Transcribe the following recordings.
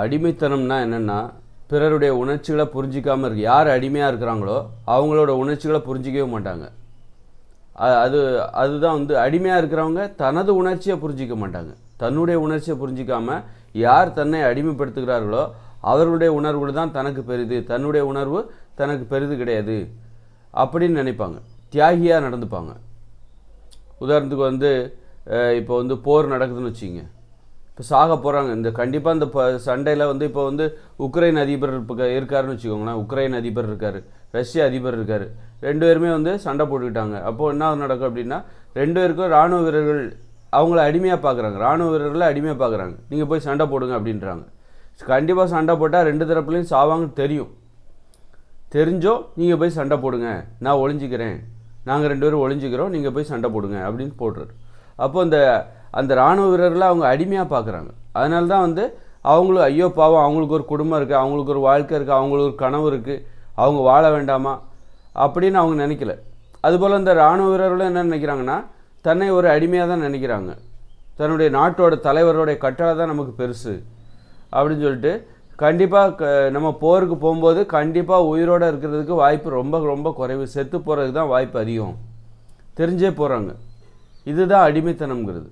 அடிமைத்தனம்னா என்னென்னா பிறருடைய உணர்ச்சிகளை புரிஞ்சிக்காமல் இருக்கு. யார் அடிமையாக இருக்கிறாங்களோ அவங்களோட உணர்ச்சிகளை புரிஞ்சிக்கவே மாட்டாங்க. அது அதுதான் வந்து அடிமையாக இருக்கிறவங்க தனது உணர்ச்சியை புரிஞ்சிக்க மாட்டாங்க. தன்னுடைய உணர்ச்சியை புரிஞ்சிக்காமல் யார் தன்னை அடிமைப்படுத்துகிறார்களோ அவர்களுடைய உணர்வுகள் தான் தனக்கு பெரிது. தன்னுடைய உணர்வு தனக்கு பெரிது கிடையாது. அப்படின்னு நினைப்பாங்க. தியாகியாக நடந்துப்பாங்க. உதாரணத்துக்கு வந்து இப்போ வந்து போர் நடக்குதுன்னு வச்சுங்க இப்போ சாக போகிறாங்க இந்த கண்டிப்பாக இந்த ப சண்டையில் வந்து இப்போ வந்து உக்ரைன் அதிபர் இப்போ இருக்காருன்னு வச்சுக்கோங்களேன். உக்ரைன் அதிபர் இருக்கார். ரஷ்ய அதிபர் இருக்கார். ரெண்டு பேருமே வந்து சண்டை போட்டுக்கிட்டாங்க. அப்போது என்ன நடக்கும் அப்படின்னா ரெண்டு பேருக்கும் ராணுவ வீரர்கள் அவங்கள அடிமையாக பார்க்குறாங்க ராணுவ வீரர்களை அடிமையாக பார்க்குறாங்க நீங்கள் போய் சண்டை போடுங்க அப்படின்றாங்க. கண்டிப்பாக சண்டை போட்டால் ரெண்டு தரப்புலையும் சாவாங்கன்னு தெரியும். தெரிஞ்சோ நீங்கள் போய் சண்டை போடுங்க. நான் ஒழிஞ்சிக்கிறேன் நாங்கள் ரெண்டு பேரும் ஒழிஞ்சிக்கிறோம் நீங்கள் போய் சண்டை போடுங்க அப்படின்னு போடுறாரு. அப்போ அந்த அந்த ராணுவ வீரர்களை அவங்க அடிமையாக பார்க்குறாங்க. அதனால தான் வந்து அவங்களும் ஐயோ பாவம் அவங்களுக்கு ஒரு குடும்பம் இருக்குது அவங்களுக்கு ஒரு வாழ்க்கை இருக்குது அவங்களுக்கு ஒரு கனவு இருக்குது அவங்க வாழ வேண்டாமா அப்படின்னு அவங்க நினைக்கல. அதுபோல் இந்த ராணுவ வீரர்களும் என்ன நினைக்கிறாங்கன்னா தன்னை ஒரு அடிமையாக தான் நினைக்கிறாங்க. தன்னுடைய நாட்டோட தலைவரோடைய கட்டளை தான் நமக்கு பெருசு அப்படின்னு சொல்லிட்டு கண்டிப்பாக க நம்ம போருக்கு போகும்போது கண்டிப்பாக உயிரோடு இருக்கிறதுக்கு வாய்ப்பு ரொம்ப ரொம்ப குறைவு. செத்து போகிறதுக்கு தான் வாய்ப்பு அதிகம். தெரிஞ்சே போகிறாங்க இதுதான் அடிமைத்தனம்ங்கிறது.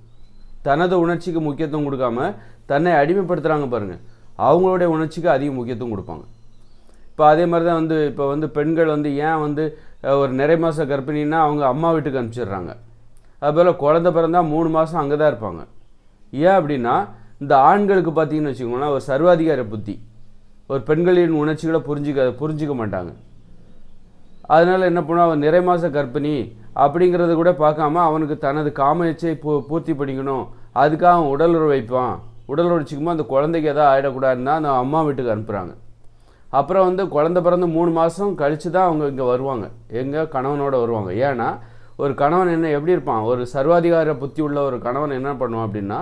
தனது உணர்ச்சிக்கு முக்கியத்துவம் கொடுக்காம தன்னை அடிமைப்படுத்துகிறாங்க பாருங்கள் அவங்களுடைய உணர்ச்சிக்கு அதிக முக்கியத்துவம் கொடுப்பாங்க. இப்போ அதே மாதிரி தான் வந்து இப்போ வந்து பெண்கள் வந்து ஏன் வந்து ஒரு நிறை மாத கர்ப்பிணின்னா அவங்க அம்மா வீட்டுக்கு அனுப்பிச்சிடுறாங்க. அதுபோல் குழந்த பிறந்தா மூணு மாதம் அங்கே தான் இருப்பாங்க. ஏன் அப்படின்னா இந்த ஆண்களுக்கு பார்த்தீங்கன்னு வச்சுக்கோங்களேன் ஒரு சர்வாதிகார புத்தி. ஒரு பெண்களின் உணர்ச்சிகளை புரிஞ்சிக்க புரிஞ்சிக்க மாட்டாங்க. அதனால் என்ன பண்ணுவோம் அவன் நிறை மாத கர்ப்பிணி அப்படிங்கிறத கூட பார்க்காம அவனுக்கு தனது காம இச்சை பூ பூர்த்தி பண்ணிக்கணும். அதுக்காக அவன் உடல் உறவு வைப்பான். உடல் உழைச்சிக்குமோ அந்த குழந்தைக்கு எதாவது ஆகிடக்கூடாதுன்னா அந்த அம்மா வீட்டுக்கு அனுப்புகிறாங்க அப்புறம் வந்து குழந்தை பிறந்து மூணு மாதம் கழித்து தான் அவங்க இங்கே வருவாங்க. எங்கே? கணவனோட வருவாங்க. ஏன்னா ஒரு கணவன் என்ன எப்படி இருப்பான்? ஒரு சர்வாதிகார புத்தி உள்ள ஒரு கணவன் என்ன பண்ணுவான் அப்படின்னா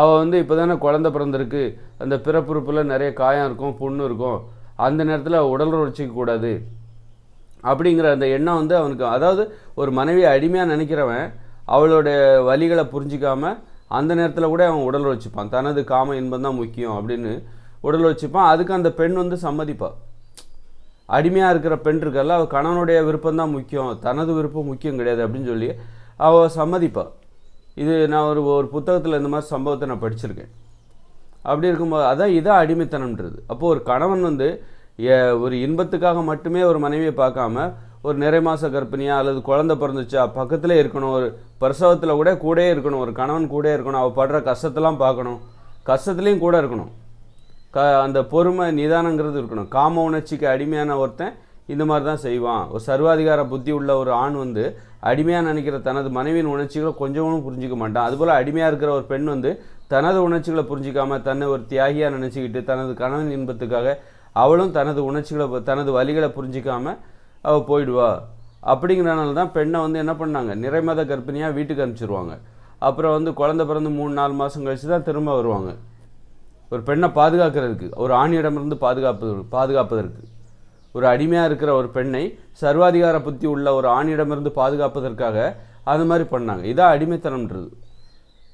அவள் வந்து இப்போ தானே குழந்தை பிறந்திருக்கு. அந்த பிறப்புறுப்பில் நிறைய காயம் இருக்கும் புண்ணு இருக்கும். அந்த நேரத்தில் உடல் உழைச்சிக்க கூடாது. அப்படிங்கிற அந்த எண்ணம் வந்து அவனுக்கு அதாவது ஒரு மனைவியை அடிமையாக நினைக்கிறவன் அவளுடைய வலிகளை புரிஞ்சிக்காமல் அந்த நேரத்தில் கூட அவன் உடல் வச்சுப்பான் தனது காம இன்பம் தான் முக்கியம் அப்படின்னு உடல் வச்சுப்பான் அதுக்கு அந்த பெண் வந்து சம்மதிப்பாள் அடிமையாக இருக்கிற பெண் இருக்கல அவள் கணவனுடைய விருப்பம் தான் முக்கியம். தனது விருப்பம் முக்கியம் கிடையாது அப்படின்னு சொல்லி அவள் சம்மதிப்பாள் இது நான் ஒரு ஒரு புத்தகத்தில் இந்த மாதிரி சம்பவத்தை நான் படிச்சிருக்கேன். அப்படி இருக்கும்போது அதான் இதான் அடிமைத்தனம்ன்றது. அப்போது ஒரு கணவன் வந்து ஒரு இன்பத்துக்காக மட்டுமே ஒரு மனைவியை பார்க்காம ஒரு நிறை மாத கர்ப்பிணியாக அல்லது குழந்தை பிறந்துச்சா பக்கத்தில் இருக்கணும் ஒரு பிரசவத்தில் கூட கூடயே இருக்கணும் ஒரு கணவன் கூட இருக்கணும் அவள் படுற கஷ்டத்தெல்லாம் பார்க்கணும். கஷ்டத்துலேயும் கூட இருக்கணும். க அந்த பொறுமை நிதானங்கிறது இருக்கணும். காம உணர்ச்சிக்கு அடிமையான ஒருத்தன் இந்த மாதிரி தான் செய்வான். ஒரு சர்வாதிகார புத்தி உள்ள ஒரு ஆண் வந்து அடிமையாக நினைக்கிற தனது மனைவியின் உணர்ச்சிகளை கொஞ்சமும் புரிஞ்சிக்க மாட்டான். அதுபோல் அடிமையாக இருக்கிற ஒரு பெண் வந்து தனது உணர்ச்சிகளை புரிஞ்சிக்காமல் தன்னை ஒரு தியாகியாக நினச்சிக்கிட்டு தனது கணவன் இன்பத்துக்காக அவளும் தனது உணர்ச்சிகளை தனது வழிகளை புரிஞ்சிக்காமல் அவள் போயிடுவா. அப்படிங்கிறனால தான் பெண்ணை வந்து என்ன பண்ணாங்க? நிறைமத கர்ப்பிணியாக வீட்டுக்கு அனுப்பிச்சிருவாங்க. அப்புறம் வந்து குழந்த பிறந்து மூணு நாலு மாதம் கழித்து தான் திரும்ப வருவாங்க. ஒரு பெண்ணை பாதுகாக்கிறதுக்கு ஒரு ஆணியிடமிருந்து பாதுகாப்பு பாதுகாப்பதற்கு. ஒரு அடிமையாக இருக்கிற ஒரு பெண்ணை சர்வாதிகார புத்தி உள்ள ஒரு ஆணியிடமிருந்து பாதுகாப்பதற்காக அது மாதிரி பண்ணாங்க. இதான் அடிமைத்தனம்ன்றது.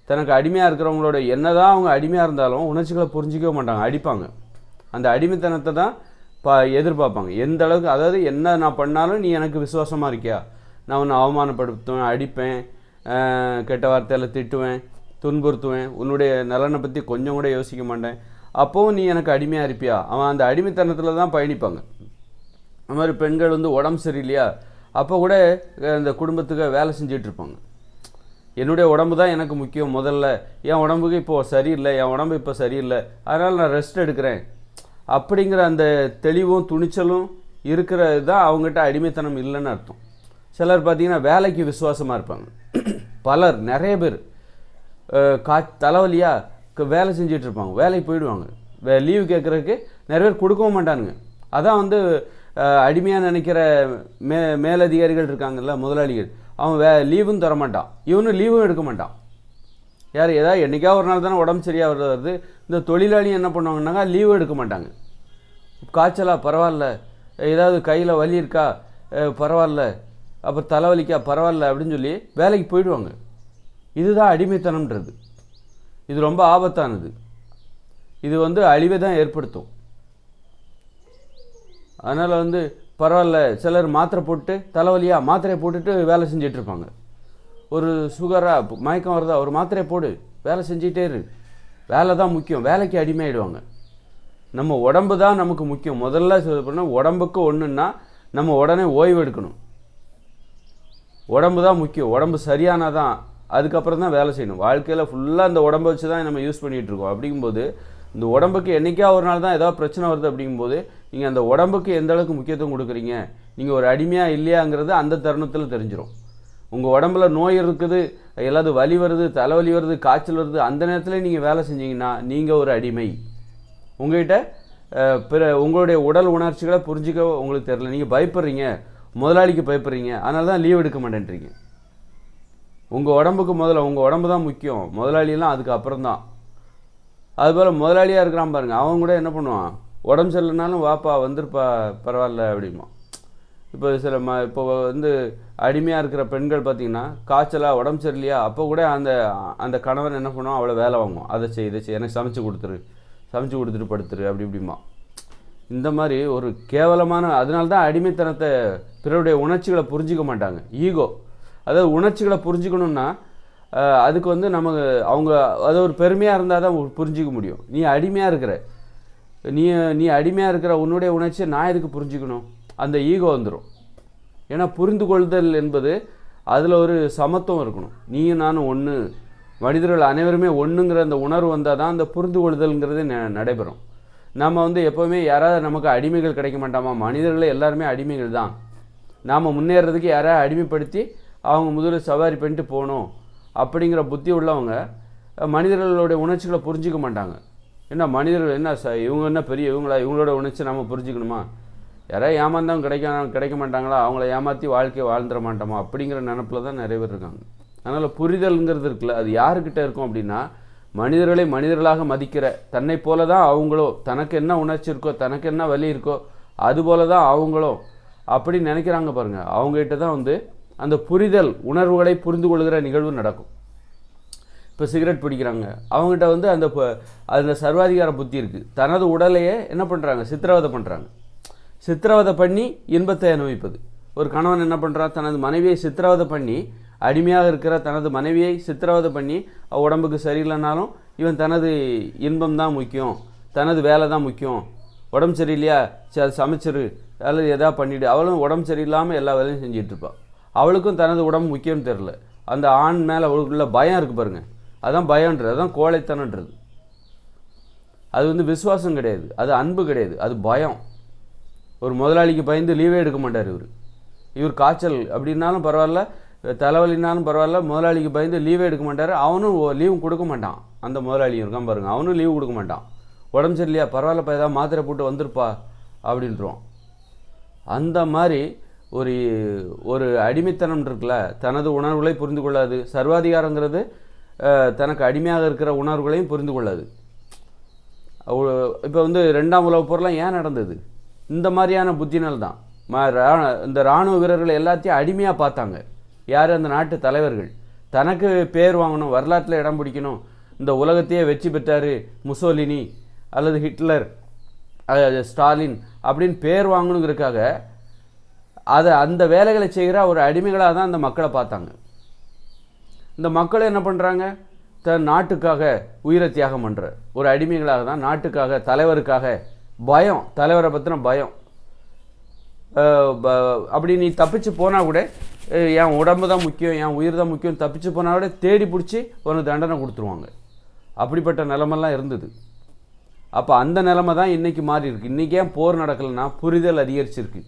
தனக்கு அடிமையாக இருக்கிறவங்களோட என்னதான் அவங்க அடிமையாக இருந்தாலும் உணர்ச்சிகளை புரிஞ்சிக்கவே மாட்டாங்க. அடிப்பாங்க. அந்த அடிமைத்தனத்தை தான் பா எதிர்பார்ப்பாங்க. எந்த அளவுக்கு அதாவது என்ன நான் பண்ணாலும் நீ எனக்கு விசுவாசமாக இருக்கியா? நான் உன்னை அவமானப்படுத்துவேன் அடிப்பேன் கெட்ட வார்த்தையில் திட்டுவேன் துன்புறுத்துவேன் உன்னுடைய நலனை பற்றி கொஞ்சம் கூட யோசிக்க மாட்டேன். அப்போவும் நீ எனக்கு அடிமையாக இருப்பியா? அவன் அந்த அடிமைத்தனத்தில் தான் பயணிப்பாங்க. அது மாதிரி பெண்கள் வந்து உடம்பு சரியில்லையா? அப்போ கூட இந்த குடும்பத்துக்கு வேலை செஞ்சிகிட்ருப்பாங்க என்னுடைய உடம்பு தான் எனக்கு முக்கியம் முதல்ல. என் உடம்புக்கு இப்போது சரியில்லை என் உடம்பு இப்போ சரியில்லை. அதனால் நான் ரெஸ்ட் எடுக்கிறேன். அப்படிங்கிற அந்த தெளிவும் துணிச்சலும் இருக்கிறது தான் அவங்ககிட்ட அடிமைத்தனம் இல்லைன்னு அர்த்தம். சிலர் பார்த்திங்கன்னா வேலைக்கு விசுவாசமாக இருப்பாங்க. பலர் நிறைய பேர் கா தலைவலியா வேலை செஞ்சுட்டு இருப்பாங்க. வேலைக்கு போயிடுவாங்க. வே லீவு கேட்குறதுக்கு நிறைய பேர் கொடுக்கவும் மாட்டானுங்க. அதான் வந்து அடிமையாக நினைக்கிற மே மேலதிகாரிகள் இருக்காங்கல்ல முதலாளிகள். அவன் வே லீவும் தரமாட்டான். இவனும் லீவும் எடுக்க மாட்டான். யார் ஏதாவது என்றைக்கா ஒரு நாள் தானே உடம்பு சரியாக வருது வருது. இந்த தொழிலாளி என்ன பண்ணுவாங்கன்னாக்கா லீவு எடுக்க மாட்டாங்க. காய்ச்சலா பரவாயில்ல. ஏதாவது கையில் வலி இருக்கா? பரவாயில்ல. அப்போ தலைவலிக்கா? பரவாயில்ல அப்படின்னு சொல்லி வேலைக்கு போயிடுவாங்க. இதுதான் அடிமைத்தனம்ன்றது. இது ரொம்ப ஆபத்தானது. இது வந்து அழிவை தான் ஏற்படுத்தும். அதனால் வந்து பரவாயில்ல. சிலர் மாத்திரை போட்டு தலைவலியாக மாத்திரையை போட்டுட்டு வேலை செஞ்சிட்ருப்பாங்க இருப்பாங்க. ஒரு சுகராக மயக்கம் வருதா? ஒரு மாத்திரையை போடு. வேலை செஞ்சிகிட்டே இரு. வேலை தான் முக்கியம். வேலைக்கு அடிமையாயிடுவாங்க. நம்ம உடம்பு தான் நமக்கு முக்கியம். முதல்ல சொல்லப்போனால் உடம்புக்கு ஒன்றுன்னா நம்ம உடனே ஓய்வு எடுக்கணும். உடம்பு தான் முக்கியம். உடம்பு சரியானாதான் அதுக்கப்புறம் தான் வேலை செய்யணும். வாழ்க்கையில் ஃபுல்லாக இந்த உடம்பை வச்சு தான் நம்ம யூஸ் பண்ணிகிட்டு இருக்கோம். அப்படிங்கும்போது இந்த உடம்புக்கு என்னைக்கா ஒரு நாள் தான் ஏதாவது பிரச்சனை வருது அப்படிங்கும்போது நீங்கள் அந்த உடம்புக்கு எந்த அளவுக்கு முக்கியத்துவம் கொடுக்குறீங்க? நீங்கள் ஒரு அடிமையாக இல்லையாங்கிறது அந்த தருணத்தில் தெரிஞ்சிடும் உங்கள் உடம்புல நோய் இருக்குது எல்லாது வலி வருது தலைவலி வருது காய்ச்சல் வருது அந்த நேரத்தில் நீங்கள் வேலை செஞ்சீங்கன்னா நீங்கள் ஒரு அடிமை. உங்கள்கிட்ட பிற உங்களுடைய உடல் உணர்ச்சிகளை புரிஞ்சிக்க உங்களுக்கு தெரில நீங்கள் பயப்படுறீங்க. முதலாளிக்கு பயப்படுறீங்க. அதனால தான் லீவ் எடுக்க மாட்டேன்றீங்க. உங்கள் உடம்புக்கு முதல்ல உங்கள் உடம்பு தான் முக்கியம். முதலாளியெல்லாம் அதுக்கு அப்புறம் தான். அதுபோல் முதலாளியாக இருக்கிறான் பாருங்கள் அவன் கூட என்ன பண்ணுவான்? உடம்பு சரியில்லைனாலும் வாப்பா வந்துருப்பா பரவாயில்ல அப்படிமா இப்போ சில ம இப்போ வந்து அடிமையாக இருக்கிற பெண்கள் பார்த்தீங்கன்னா காய்ச்சலாக உடம்பு சரியில்லையா அப்போ கூட அந்த அந்த கணவன் என்ன பண்ணுவோம் அவ்வளோ வேலை வாங்குவோம் அதை செய் இதை செய். எனக்கு சமைச்சு கொடுத்துரு. சமைச்சு கொடுத்துட்டு படுத்துரு அப்படி இப்படிமா இந்த மாதிரி ஒரு கேவலமான அதனால தான் அடிமைத்தனத்தை பிறருடைய உணர்ச்சிகளை புரிஞ்சிக்க மாட்டாங்க. ஈகோ அதாவது உணர்ச்சிகளை புரிஞ்சுக்கணுன்னா அதுக்கு வந்து நமக்கு அவங்க அது ஒரு பெருமையாக இருந்தால் தான் புரிஞ்சிக்க முடியும். நீ அடிமையாக இருக்கிற நீ நீ அடிமையாக இருக்கிற உன்னுடைய உணர்ச்சியை நான் எதுக்கு புரிஞ்சுக்கணும்? அந்த ஈகோ வந்துடும் ஏன்னா புரிந்து கொள்தல் என்பது அதில் ஒரு சமத்துவம் இருக்கணும். நீயும் நானும் ஒன்று மனிதர்கள் அனைவருமே ஒன்றுங்கிற அந்த உணர்வு வந்தால் தான் அந்த புரிந்து கொள்தல்ங்கிறது நடைபெறும். நம்ம வந்து எப்போவுமே யாராவது நமக்கு அடிமைகள் கிடைக்க மாட்டாமா? மனிதர்களே எல்லாருமே அடிமைகள் தான். நாம் முன்னேறதுக்கு யாராவது அடிமைப்படுத்தி அவங்க முதல்ல சவாரி பண்ணிட்டு போகணும் அப்படிங்கிற புத்தி உள்ளவங்க மனிதர்களுடைய உணர்ச்சிகளை புரிஞ்சிக்க மாட்டாங்க. என்ன மனிதர்கள் என்ன ச இவங்க என்ன பெரிய இவங்களா? இவங்களோட உணர்ச்சி நம்ம புரிஞ்சுக்கணுமா? யாராவது ஏமாந்தவங்க கிடைக்க கிடைக்க மாட்டாங்களா? அவங்கள ஏமாற்றி வாழ்க்கையை வாழ்ந்துட மாட்டோமா? அப்படிங்கிற நினப்பில் தான் நிறைய பேர் இருக்காங்க. அதனால் புரிதல்ங்கிறது இருக்குல்ல அது யாருக்கிட்ட இருக்கும் அப்படின்னா மனிதர்களை மனிதர்களாக மதிக்கிற தன்னை போல தான் அவங்களோ தனக்கு என்ன உணர்ச்சி இருக்கோ தனக்கு என்ன வலி இருக்கோ அது போல தான் அவங்களோ அப்படி நினைக்கிறாங்க பாருங்கள் அவங்ககிட்ட தான் வந்து அந்த புரிதல் உணர்வுகளை புரிந்து கொள்கிற நிகழ்வு நடக்கும். இப்போ சிகரெட் பிடிக்கிறாங்க. அவங்ககிட்ட வந்து அந்த ப- அந்த சர்வாதிகார புத்தி இருக்குது தனது உடலையே என்ன பண்ணுறாங்க சித்திரவதை பண்ணுறாங்க சித்திரவதை பண்ணி இன்பத்தை அனுபவிப்பது. ஒரு கணவன் என்ன பண்ணுறான் தனது மனைவியை சித்திரவதை பண்ணி அடிமையாக இருக்கிற தனது மனைவியை சித்திரவதை பண்ணி உடம்புக்கு சரியில்லைனாலும் இவன் தனது இன்பம் தான் முக்கியம். தனது வேலை தான் முக்கியம். உடம்பு சரியில்லையா? சரி அது சமைச்சிரு. அல்லது எதா பண்ணிவிடு அவளும் உடம்பு சரியில்லாமல் எல்லா வேலையும் செஞ்சுட்டு அவளுக்கும் தனது உடம்பு முக்கியம்னு தெரில அந்த ஆண் மேலே அவளுக்குள்ள பயம் இருக்குது பாருங்கள் அதான் பயன்றது அதான் கோழைத்தனன்றது அது வந்து விசுவாசம் கிடையாது. அது அன்பு கிடையாது. அது பயம். ஒரு முதலாளிக்கு பயந்து லீவே எடுக்க மாட்டார் இவர். இவர் காய்ச்சல் அப்படின்னாலும் பரவாயில்ல தலைவலினாலும் பரவாயில்ல முதலாளிக்கு பயந்து லீவே எடுக்க மாட்டார். அவனும் லீவும் கொடுக்க மாட்டான். அந்த முதலாளி இருக்கான் பாருங்க அவனும் லீவு கொடுக்க மாட்டான். உடம்பு சரியில்லையா? பரவாயில்லப்பா ஏதாவது மாத்திரை போட்டு வந்திருப்பா அப்படின்றான் அந்த மாதிரி ஒரு ஒரு அடிமைத்தனம் இருக்குல்ல தனது உணர்வுகளை புரிந்து கொள்ளாது. சர்வாதிகாரங்கிறது தனக்கு அடிமையாக இருக்கிற உணர்வுகளையும் புரிந்து கொள்ளாது. இப்போ வந்து ரெண்டாம் உலக போரெலாம் ஏன் நடந்தது? இந்த மாதிரியான புத்தினால் தான். ம- இந்த இராணுவ வீரர்கள் எல்லாத்தையும் அடிமையாக பார்த்தாங்க. யார் அந்த நாட்டு தலைவர்கள்? தனக்கு பேர் வாங்கணும் வரலாற்றில் இடம் பிடிக்கணும். இந்த உலகத்தையே வெற்றி பெற்றார் முசோலினி அல்லது ஹிட்லர் ஸ்டாலின் அப்படின்னு பேர் வாங்கணுங்கிறதுக்காக அதை அந்த வேலைகளை செய்கிற ஒரு அடிமைகளாக தான் அந்த மக்களை பார்த்தாங்க. இந்த மக்கள் என்ன பண்ணுறாங்க தன் நாட்டுக்காக உயிரை தியாகம் பண்ணுற ஒரு அடிமைகளாக தான் நாட்டுக்காக தலைவருக்காக பயம் தலைவரை பற்றின பயம். ப- அப்படி நீ தப்பிச்சு போனால் கூட என் உடம்பு தான் முக்கியம் என் உயிர் தான் முக்கியம் தப்பிச்சு போனால் கூட தேடி பிடிச்சி உனக்கு தண்டனை கொடுத்துருவாங்க. அப்படிப்பட்ட நிலமெல்லாம் இருந்தது. அப்போ அந்த நிலமை தான் இன்றைக்கி மாறி இருக்குது இன்றைக்கி ஏன் போர் நடக்கலைன்னா புரிதல் அதிகரிச்சிருக்கு.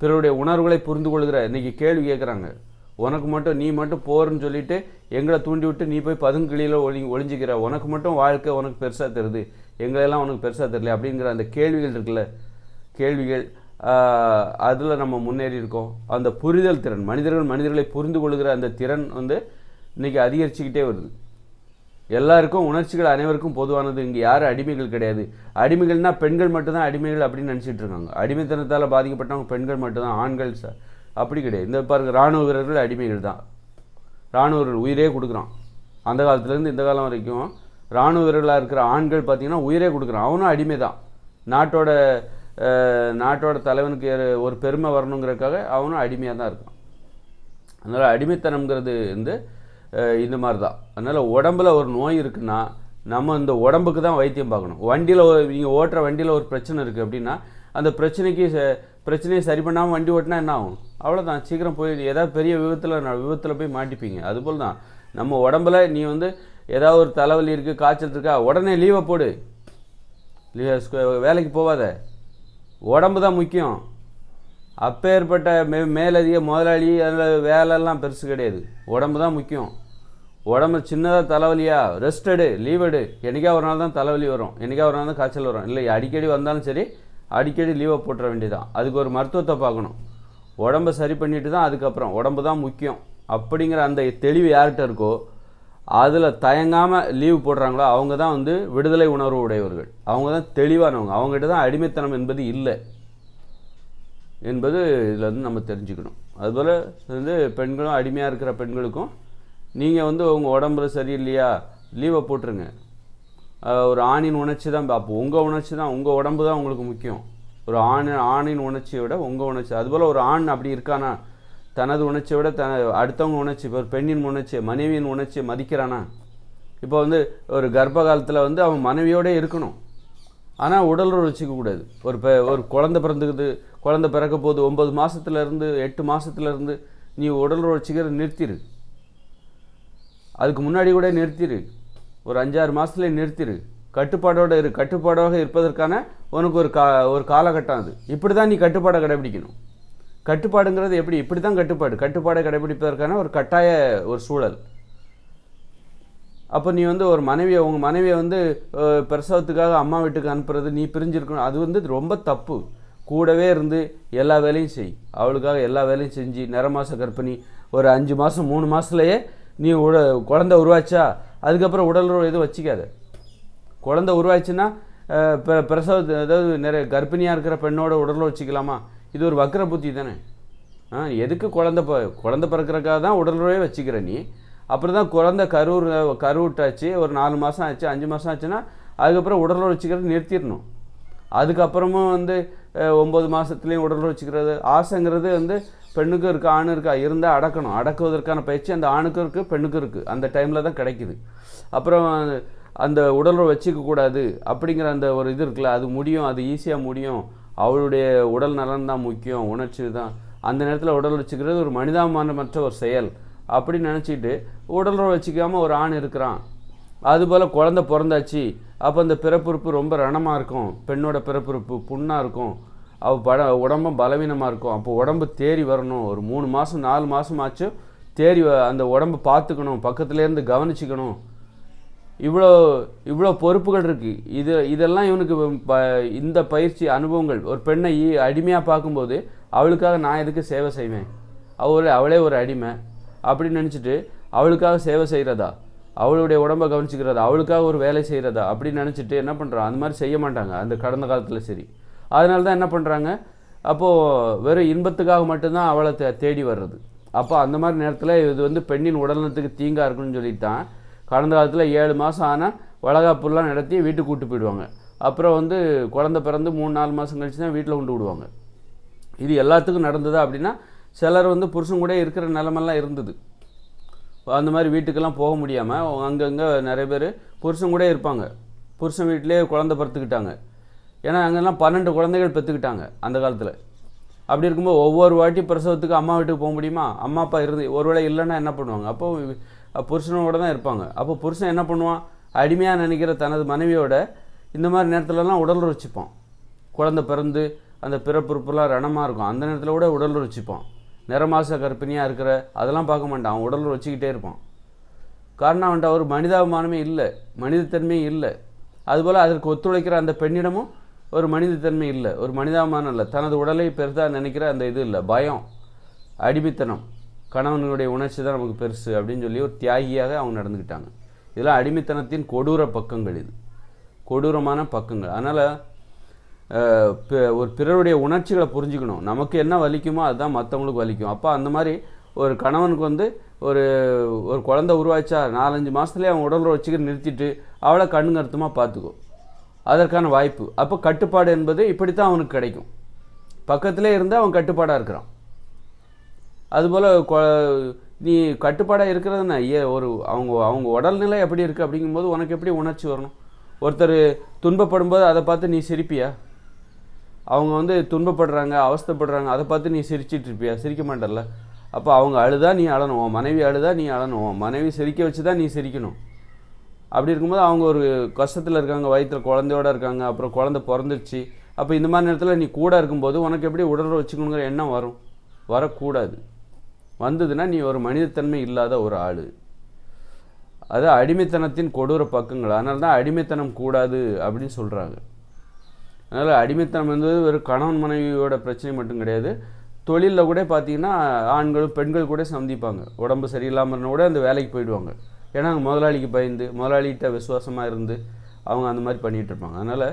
பிறருடைய உணர்வுகளை புரிந்து கொள்கிற இன்றைக்கி கேள்வி கேட்குறாங்க உனக்கு மட்டும் நீ மட்டும் போர்னு சொல்லிட்டு எங்களை தூண்டி விட்டு நீ போய் பதுங்கிளியில் ஒளி ஒளிஞ்சிக்கிற உனக்கு மட்டும் வாழ்க்கை உனக்கு பெருசாக தருது. எங்களெல்லாம் உனக்கு பெருசாக தெரியல அப்படிங்கிற அந்த கேள்விகள் இருக்குல்ல? கேள்விகள் அதில் நம்ம முன்னேறி இருக்கோம். அந்த புரிதல் திறன் மனிதர்கள் மனிதர்களை புரிந்து கொள்கிற அந்த திறன் வந்து இன்றைக்கி அதிகரிச்சுக்கிட்டே வருது. எல்லாருக்கும் உணர்ச்சிகள் அனைவருக்கும் பொதுவானது. இங்கே யாரும் அடிமைகள் கிடையாது. அடிமைகள்னால் பெண்கள் மட்டும்தான் அடிமைகள் அப்படின்னு நினச்சிட்டு இருக்காங்க. அடிமைத்தனத்தால் பாதிக்கப்பட்டவங்க பெண்கள் மட்டும்தான் ஆண்கள் ச- அப்படி கிடையாது. இந்த பாருங்க இராணுவ வீரர்கள் அடிமைகள் தான். இராணுவர்கள் உயிரே கொடுக்குறான். அந்த காலத்துலேருந்து இந்த காலம் வரைக்கும் இராணுவ வீரர்களாக இருக்கிற ஆண்கள் பார்த்தீங்கன்னா உயிரே கொடுக்குறான் அவனும் அடிமை தான் நாட்டோட நாட்டோட தலைவனுக்கு ஒரு- ஒரு பெருமை வரணுங்கிறதுக்காக அவனும் அடிமையாக தான் இருக்கான். அதனால் அடிமைத்தனம்ங்கிறது வந்து இந்த மாதிரி தான் அதனால் உடம்புல ஒரு நோய் இருக்குன்னா நம்ம இந்த உடம்புக்கு தான் வைத்தியம் பார்க்கணும். வண்டியில் நீங்கள் ஓட்டுற வண்டியில் ஒரு பிரச்சனை இருக்குது அப்படின்னா அந்த பிரச்சனைக்கு ச- பிரச்சனையை சரி பண்ணாமல் வண்டி ஓட்டினா என்ன ஆகும்? அவ்வளோதான் சீக்கிரம் போய் ஏதாவது பெரிய விபத்தில் விபத்தில் போய் மாட்டிப்பீங்க. அதுபோல் தான் நம்ம உடம்புல நீ வந்து ஏதாவது ஒரு தலைவலி இருக்குது காய்ச்சல் இருக்கா உடனே லீவை போடு. லீ- வேலைக்கு போகாத உடம்பு தான் முக்கியம். அப்பேற்பட்ட மே மேலதிக முதலாளி அதில் வேலைலாம் பெருசு கிடையாது. உடம்பு தான் முக்கியம். உடம்பு சின்னதாக தலைவலியா ரெஸ்ட் எடு லீவ் எடு. என்னைக்கா ஒரு நாள் தான் தலைவலி வரும். என்னைக்கா ஒரு நாள் தான் காய்ச்சல் வரும். இல்லை அடிக்கடி வந்தாலும் சரி அடிக்கடி லீவை போட்டுற வேண்டியதான் அதுக்கு ஒரு மருத்துவத்தை பார்க்கணும். உடம்பை சரி பண்ணிட்டு தான் அதுக்கப்புறம். உடம்பு தான் முக்கியம். அப்படிங்கிற அந்த தெளிவு யார்கிட்ட இருக்கோ அதில் தயங்காமல் லீவு போடுறாங்களோ அவங்க தான் வந்து விடுதலை உணர்வு உடையவர்கள். அவங்க தான் தெளிவானவங்க. அவங்ககிட்ட தான் அடிமைத்தனம் என்பது இல்லை என்பது இதில் வந்து நம்ம தெரிஞ்சுக்கணும். அதுபோல் வந்து பெண்களும் அடிமையாக இருக்கிற பெண்களுக்கும் நீங்கள் வந்து உங்கள் உடம்புல சரியில்லையா லீவை போட்டுருங்க. ஒரு ஆணின் உணர்ச்சி தான் அப்போ உங்கள் உணர்ச்சி தான் உங்கள் உடம்பு தான் உங்களுக்கு முக்கியம். ஒரு ஆண் ஆணின் உணர்ச்சியை விட உங்கள் உணர்ச்சி. அதுபோல் ஒரு ஆண் அப்படி இருக்கானா தனது உணர்ச்சியை விட தன அடுத்தவங்க உணர்ச்சி இப்போ ஒரு பெண்ணின் உணர்ச்சி மனைவியின் உணர்ச்சியை மதிக்கிறானா? இப்போ வந்து ஒரு கர்ப்ப காலத்தில் வந்து அவன் மனைவியோடே இருக்கணும். ஆனால் உடல் வச்சுக்க கூடாது. ஒரு பெ ஒரு குழந்தை பிறந்துக்குது குழந்தை பிறக்க போகுது ஒன்பது மாதத்துலேருந்து எட்டு மாதத்துலேருந்து நீ உடல் வச்சுக்கிறத நிறுத்திடு அதுக்கு முன்னாடி கூட நிறுத்திடு ஒரு அஞ்சாறு மாதத்துல நிறுத்திடு கட்டுப்பாடோடு இரு கட்டுப்பாடாக இருப்பதற்கான உனக்கு ஒரு கா ஒரு காலகட்டம் அது. இப்படி தான் நீ கட்டுப்பாடை கடைபிடிக்கணும். கட்டுப்பாடுங்கிறது எப்படி? இப்படி தான் கட்டுப்பாடு. கட்டுப்பாடை கடைபிடிப்பதற்கான ஒரு கட்டாய ஒரு சூழல். அப்போ நீ வந்து ஒரு மனைவியை உங்கள் மனைவியை வந்து பிரசவத்துக்காக அம்மா வீட்டுக்கு அனுப்புறது நீ பிரிஞ்சிருக்கணும். அது வந்து ரொம்ப தப்பு. கூடவே இருந்து எல்லா வேலையும் செய். அவளுக்காக எல்லா வேலையும் செஞ்சு நிற மாத கர்ப்பிணி ஒரு அஞ்சு மாதம் மூணு மாதத்துலையே நீ உட குழந்தை உருவாச்சா? அதுக்கப்புறம் உடல் எதுவும் வச்சிக்காத. குழந்தை உருவாச்சுன்னா பிரசவ அதாவது நிறைய கர்ப்பிணியாக இருக்கிற பெண்ணோட உடலில் வச்சுக்கலாமா? இது ஒரு வக்ர புத்தி தானே? ஆ எதுக்கு குழந்த ப குழந்த பிறக்கிறக்காக தான் உடலுறவே வச்சுக்கிற நீ? அப்புறம் தான் குழந்த கரூர் கருவிட்டாச்சு ஒரு நாலு மாதம் ஆச்சு அஞ்சு மாதம் ஆச்சுன்னா அதுக்கப்புறம் உடலுறவு வச்சுக்கிறது நிறுத்திடணும். அதுக்கப்புறமும் வந்து ஒம்பது மாதத்துலேயும் உடலுறவு வச்சுக்கிறது. ஆசைங்கிறது வந்து பெண்ணுக்கும் இருக்குது ஆணும் இருக்கா? இருந்தால் அடக்கணும். அடக்குவதற்கான பயிற்சி அந்த ஆணுக்கும் இருக்குது பெண்ணுக்கும் இருக்குது அந்த டைமில் தான் கிடைக்குது. அப்புறம் அந்த உடலுறவு வச்சுக்கக்கூடாது அப்படிங்கிற அந்த ஒரு இது இருக்குல்ல அது முடியும் அது ஈஸியாக முடியும். அவளுடைய உடல் நலன் தான் முக்கியம் உணர்ச்சி தான். அந்த நேரத்தில் உடல் வச்சுக்கிறது ஒரு மனிதாபிமானமற்ற ஒரு செயல். அப்படின்னு நினச்சிட்டு உடல் வச்சுக்காமல் ஒரு ஆண் இருக்கிறான். அதுபோல் குழந்தை பிறந்தாச்சு. அப்போ அந்த பிறப்புறுப்பு ரொம்ப ரணமாக இருக்கும். பெண்ணோட பிறப்புறுப்பு புண்ணாக இருக்கும். அவள் பட உடம்பும் பலவீனமாக இருக்கும். அப்போ உடம்பு தேறி வரணும். ஒரு மூணு மாதம் நாலு மாதம் ஆச்சும் தேறி வ- அந்த உடம்பை பார்த்துக்கணும். பக்கத்துலேருந்து கவனிச்சுக்கணும். இவ்வளோ இவ்வளோ பொறுப்புகள் இருக்குது இது இதெல்லாம் இவனுக்கு ப இந்த பயிற்சி அனுபவங்கள் ஒரு பெண்ணை அடிமையாக பார்க்கும்போது அவளுக்காக நான் எதுக்கு சேவை செய்வேன்? அவளே அவளே ஒரு அடிமை. அப்படின்னு நினச்சிட்டு அவளுக்காக சேவை செய்கிறதா அவளுடைய உடம்பை கவனிச்சுக்கிறதா? அவளுக்காக ஒரு வேலை செய்கிறதா அப்படின்னு நினச்சிட்டு என்ன பண்ணுறான் அந்த மாதிரி செய்ய மாட்டாங்க. அந்த கடந்த காலத்தில் சரி. அதனால தான் என்ன பண்ணுறாங்க அப்போது வெறும் இன்பத்துக்காக மட்டும்தான் அவளை தே தேடி வர்றது. அப்போ அந்த மாதிரி நேரத்தில் இது வந்து பெண்ணின் உடல்நலத்துக்கு தீங்காக இருக்குன்னு சொல்லிட்டான் கடந்த காலத்தில் ஏழு மாதம் ஆனால் வளகாப்புலாம் நடத்தி வீட்டுக்கு கூட்டு போயிடுவாங்க. அப்புறம் வந்து குழந்த பிறந்து மூணு நாலு மாதம் கழிச்சு தான் வீட்டில் கொண்டு விடுவாங்க. இது எல்லாத்துக்கும் நடந்தது அப்படின்னா சிலர் வந்து புருஷன் கூட இருக்கிற நிலமெல்லாம் இருந்தது. அந்த மாதிரி வீட்டுக்கெல்லாம் போக முடியாமல் அங்கங்கே நிறைய பேர் புருஷன் கூட இருப்பாங்க. புருஷன் வீட்டிலே குழந்தை பிறத்துக்கிட்டாங்க. ஏன்னா அங்கெல்லாம் பன்னெண்டு குழந்தைகள் பெற்றுக்கிட்டாங்க அந்த காலத்தில். அப்படி இருக்கும்போது ஒவ்வொரு வாட்டி பிரசவத்துக்கு அம்மா வீட்டுக்கு போக முடியுமா? அம்மா அப்பா இருந்து ஒருவேளை இல்லைன்னா என்ன பண்ணுவாங்க? அப்போ புருஷனோட தான் இருப்பாங்க. அப்போ புருஷன் என்ன பண்ணுவான்? அடிமையாக நினைக்கிற தனது மனைவியோட இந்த மாதிரி நேரத்துலலாம் உடல் வச்சுப்பான் குழந்தை பிறந்து அந்த பிறப்புறுப்புலாம் ரணமாக இருக்கும். அந்த நேரத்தில் கூட உடல் வச்சுப்பான் நிறமாச கர்ப்பிணியாக இருக்கிற அதெல்லாம் பார்க்க மாட்டான். அவன் உடல் வச்சுக்கிட்டே இருப்பான். காரணம் அவன்கிட்ட ஒரு மனிதாபிமானமே இல்லை. மனிதத்தன்மையும் இல்லை. அதுபோல் அதற்கு ஒத்துழைக்கிற அந்த பெண்ணிடமும் ஒரு மனிதத்தன்மை இல்லை. ஒரு மனிதாபிமானம் இல்லை. தனது உடலை பெருதாக நினைக்கிற அந்த இது இல்லை. பயம் அடிமைத்தனம். கணவனுடைய உணர்ச்சி தான் நமக்கு பெருசு அப்படின்னு சொல்லி ஒரு தியாகியாக அவங்க நடந்துக்கிட்டாங்க. இதெல்லாம் அடிமைத்தனத்தின் கொடூர பக்கங்கள் இது. கொடூரமான பக்கங்கள். அதனால் ஒரு பிறருடைய உணர்ச்சிகளை புரிஞ்சுக்கணும். நமக்கு என்ன வலிக்குமோ அதுதான் மற்றவங்களுக்கு வலிக்கும். அப்போ அந்த மாதிரி ஒரு கணவனுக்கு வந்து ஒரு ஒரு குழந்தை உருவாச்சா நாலஞ்சு மாதத்துலேயே அவன் உடல் வச்சுக்கிட்டு நிறுத்திட்டு அவளை கண்ணுங்கருத்தமாக பார்த்துக்கோ அதற்கான வாய்ப்பு. அப்போ கட்டுப்பாடு என்பது இப்படித்தான் அவனுக்கு கிடைக்கும். பக்கத்திலே இருந்தால் அவன் கட்டுப்பாடாக இருக்கிறான். அதுபோல் நீ கட்டுப்பாடாக இருக்கிறதுனா ஏ ஒரு அவங்க அவங்க உடல்நிலை எப்படி இருக்குது அப்படிங்கும்போது உனக்கு எப்படி உணர்ச்சி வரணும்? ஒருத்தர் துன்பப்படும் போது அதை பார்த்து நீ சிரிப்பியா? அவங்க வந்து துன்பப்படுறாங்க அவஸ்தைப்படுறாங்க அதை பார்த்து நீ சிரிச்சிட்டு இருப்பியா? சிரிக்க மாட்டல்ல. அப்போ அவங்க அழுதா நீ அழணும் மனைவி அழுதா நீ அழணும் மனைவி சிரிக்க வச்சு தான் நீ சிரிக்கணும். அப்படி இருக்கும்போது அவங்க ஒரு கஷ்டத்தில் இருக்காங்க வயிற்றில் குழந்தையோட இருக்காங்க அப்புறம் குழந்தை பிறந்துருச்சு. அப்போ இந்த மாதிரி நேரத்தில் நீ கூட இருக்கும்போது உனக்கு எப்படி உடல் வச்சுக்கணுங்கிற எண்ணம் வரும். வரக்கூடாது. வந்ததுன்னா நீ ஒரு மனிதத்தன்மை இல்லாத ஒரு ஆள். அது அடிமைத்தனத்தின் கொடூர பக்கங்கள். அதனால தான் அடிமைத்தனம் கூடாது அப்படின்னு சொல்கிறாங்க அதனால் அடிமைத்தனம் என்பது ஒரு கணவன் மனைவியோட பிரச்சனை மட்டும் கிடையாது. தொழிலில் கூட பார்த்தீங்கன்னா ஆண்களும் பெண்கள் கூட சந்திப்பாங்க. உடம்பு சரியில்லாமல் இருந்தால் கூட அந்த வேலைக்கு போயிடுவாங்க. ஏன்னா அவங்க முதலாளிக்கு பயந்து முதலாளிகிட்ட விசுவாசமாக இருந்து அவங்க அந்த மாதிரி பண்ணிகிட்ருப்பாங்க அதனால்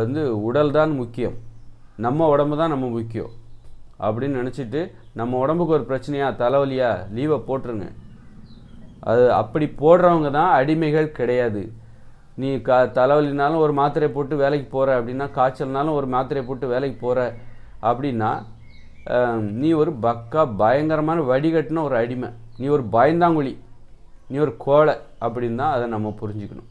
வந்து உடல் தான் முக்கியம். நம்ம உடம்பு தான் நம்ம முக்கியம். அப்படின்னு நினச்சிட்டு நம்ம உடம்புக்கு ஒரு பிரச்சனையா தலைவலியா லீவை போட்டுருங்க. அது அப்படி போடுறவங்க தான் அடிமைகள் கிடையாது. நீ க தலைவலினாலும் ஒரு மாத்திரை போட்டு வேலைக்கு போகிற அப்படின்னா காய்ச்சல்னாலும் ஒரு மாத்திரை போட்டு வேலைக்கு போகிற அப்படின்னா நீ ஒரு பக்கா பயங்கரமான வடிகட்டின ஒரு அடிமை. நீ ஒரு பயந்தாங்குழி. நீ ஒரு கோழை அப்படின்னு தான் அதை நம்ம புரிஞ்சுக்கணும்.